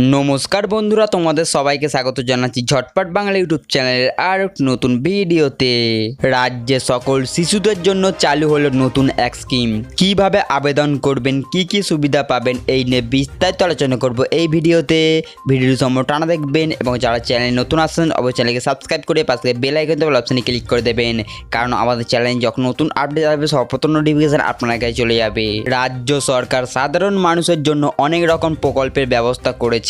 নমস্কার বন্ধুরা, তোমাদের সবাইকে স্বাগত জানাচ্ছি ঝটপট বাংলা ইউটিউব চ্যানেলের আর নতুন ভিডিওতে। রাজ্যে সকল শিশুদের জন্য চালু হলো নতুন এক স্কিম। কীভাবে আবেদন করবেন, কি কি সুবিধা পাবেন, এই নিয়ে বিস্তারিত আলোচনা করব এই ভিডিওতে। ভিডিওটি সম্পূর্ণ টানা দেখবেন এবং যারা চ্যানেলে নতুন আসছেন, অবশ্যই চ্যানেলকে সাবস্ক্রাইব করে পাশে বেল আইকন দেওয়াল অপশানে ক্লিক করে দেবেন। কারণ আমাদের চ্যানেলে যখন নতুন আপডেট আসবে, সর্বপ্রথম নোটিফিকেশন আপনার কাছে চলে যাবে। রাজ্য সরকার সাধারণ মানুষের জন্য অনেক রকম প্রকল্পের ব্যবস্থা করেছে।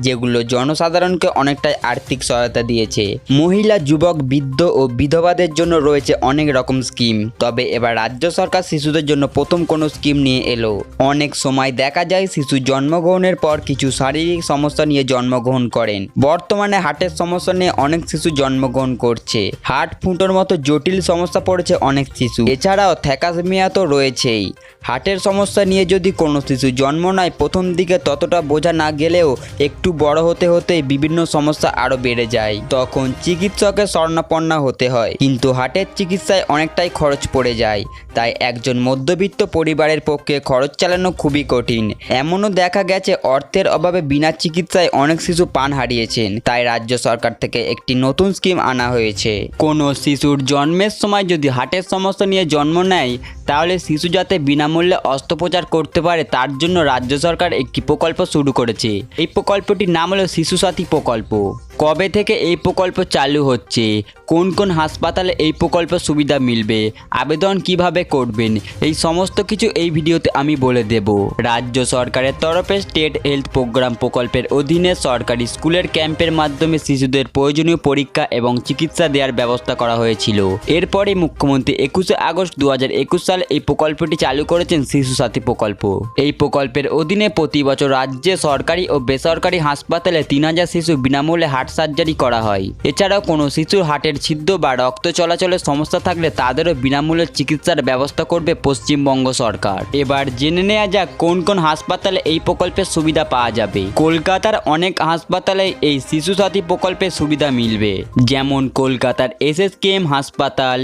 যেগুলো জনসাধারণকে অনেকটাই আর্থিক সহায়তা দিয়েছে। মহিলা, যুবক, বৃদ্ধ ও বিধবাদের জন্য রয়েছে অনেক রকম স্কিম। তবে এবার রাজ্য সরকার শিশুদের জন্য প্রথম কোনো স্কিম নিয়ে এলো। অনেক সময় দেখা যায় শিশু জন্মগ্রহণের পর কিছু শারীরিক সমস্যা নিয়ে জন্মগ্রহণ করেন। বর্তমানে হার্টের সমস্যা নিয়ে অনেক শিশু জন্মগ্রহণ করছে। হার্ট ফুটোর মতো জটিল সমস্যা পড়েছে অনেক শিশু। এছাড়াও থ্যাকাসমিয়া তো রয়েছেই। হার্টের সমস্যা নিয়ে যদি কোনো শিশু জন্ম নেয়, প্রথম দিকে ততটা বোঝা না গেলেও একটু বড় হতে হতে বিভিন্ন সমস্যা আরও বেড়ে যায়। তখন চিকিৎসকের স্বর্ণাপন্ন হতে হয়। কিন্তু হার্টের চিকিৎসায় অনেকটাই খরচ পড়ে যায়। তাই একজন মধ্যবিত্ত পরিবারের পক্ষে খরচ চালানো খুবই কঠিন। এমনও দেখা গেছে অর্থের অভাবে বিনা চিকিৎসায় অনেক শিশু পান হারিয়েছেন। তাই রাজ্য সরকার থেকে একটি নতুন স্কিম আনা হয়েছে। কোনো শিশুর জন্মের সময় যদি হার্টের সমস্যা নিয়ে জন্ম নেয়, তাহলে শিশু যাতে বিনামূল্যে অস্ত্রোপচার করতে পারে, তার জন্য রাজ্য সরকার একটি প্রকল্প শুরু করেছে। এই প্রকল্পটির নাম হলো শিশু সাথী প্রকল্প। কবে থেকে এই প্রকল্প চালু হচ্ছে? কোন কোন হাসপাতালে এই প্রকল্প সুবিধা মিলবে? আবেদন কীভাবে করবেন? এই সমস্ত কিছু এই ভিডিওতে আমি বলে দেব। রাজ্য সরকারের তরফে স্টেট হেলথ প্রোগ্রাম প্রকল্পের অধীনে সরকারি স্কুলের ক্যাম্পের মাধ্যমে শিশুদের প্রয়োজনীয় পরীক্ষা এবং চিকিৎসা দেওয়ার ব্যবস্থা করা হয়েছিল। এরপরে মুখ্যমন্ত্রী একুশে আগস্ট দু একুশ সালে এই প্রকল্পটি চালু করেছেন শিশু সাথী প্রকল্প। এই প্রকল্পের অধীনে প্রতি বছর রাজ্যে সরকারি ও বেসরকারি হাসপাতালে তিন হাজার শিশু বিনামূল্যে হার্ট সার্জারি করা হয়। এছাড়াও কোনো শিশুর হার্টের ছিদ্র বা রক্ত চলাচলের সমস্যা থাকলে তাদেরও বিনামূল্যে চিকিৎসার ব্যবস্থা করবে পশ্চিমবঙ্গ সরকার। এবার জেনে নেওয়া যাক কোন কোন হাসপাতালে এই প্রকল্পের সুবিধা পাওয়া যাবে। কলকাতার অনেক হাসপাতালে এই শিশু সাথী প্রকল্পের সুবিধা মিলবে। যেমন কলকাতার এস এস কে এম হাসপাতাল,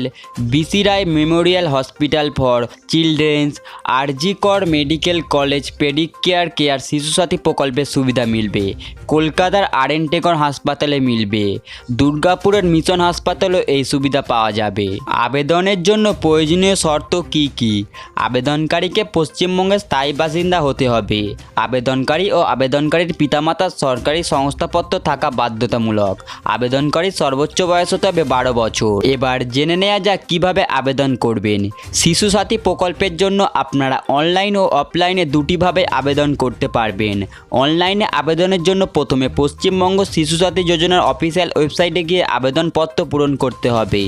B C Roy memorial hospital for children's, R G Kar medical college পেডিক care care Shishu Sathi প্রকল্পের সুবিধা মিলবে। কলকাতার আর এন টেকর হাসপাতালে মিলবে। দুর্গাপুরের মিশন হাসপাতালেও এই সুবিধা পাওয়া যাবে। আবেদনের জন্য প্রয়োজনীয় শর্ত কি কি? আবেদনকারীকে পশ্চিমবঙ্গের স্থায়ী বাসিন্দা হতে হবে। আবেদনকারী ও আবেদনকারীর পিতামাতার সরকারি সংস্থাপত্র থাকা বাধ্যতামূলক। আবেদনকারীর সর্বোচ্চ বয়স হতে হবে বারো বছর। এবার জেনে নেওয়া যাক কীভাবে আবেদন করবেন। শিশু সাথী প্রকল্পের জন্য আপনারা অনলাইন ও অফলাইনে দুটিভাবে আবেদন করতে পারবেন। অনলাইনে আবেদনের জন্য প্রথমে পশ্চিমবঙ্গ শিশু সাথী যোজনার অফিসিয়াল ওয়েবসাইটে গিয়ে আবেদনপত্র পূরণ করতে হবে।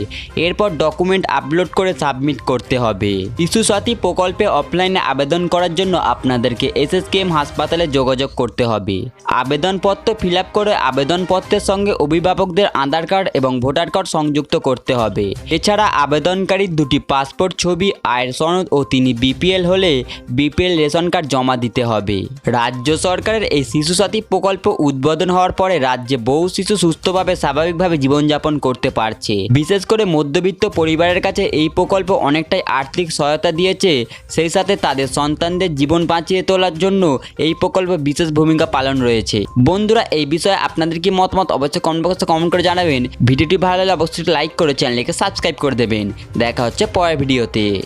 এরপর ডকুমেন্ট আপলোড করে সাবমিট করতে হবে। শিশু সাথী প্রকল্পে অফলাইনে আবেদন করার জন্য আপনাদেরকে এসএসকেএম হাসপাতালে যোগাযোগ করতে হবে। আবেদনপত্র ফিল আপ করে আবেদনপত্রের সঙ্গে অভিভাবকদের আধার কার্ড এবং ভোটার কার্ড সংযুক্ত করতে হবে। এছাড়া আবেদনকারীর দুটি পাসপোর্ট ছবি, আয়ের সনদ ও তিনি বিপিএল হলে বিপিএল রেশন কার্ড জমা দিতে হবে। রাজ্য সরকারের এই শিশু সাথী প্রকল্প উদ্বোধন হওয়ার পরে রাজ্যে বহু শিশু সুস্থভাবে, স্বাভাবিকভাবে জীবনযাপন করতে পারছে। বিশেষ করে মধ্যবিত্ত পরিবারের কাছে এই প্রকল্প অনেকটাই আর্থিক সহায়তা দিয়েছে। সেই সাথে তাদের সন্তানদের জীবন বাঁচিয়ে তোলার জন্য এই প্রকল্প বিশেষ ভূমিকা পালন রয়েছে। বন্ধুরা, এই বিষয়ে আপনাদের কি মতামত অবশ্যই কমেন্ট বক্সে কমেন্ট করে জানাবেন। ভিডিওটি ভালো লাগলে অবশ্যই লাইক করে চ্যানেলকে সাবস্ক্রাইব করে দেবেন। দেখা হচ্ছে পরের ভিডিওতে।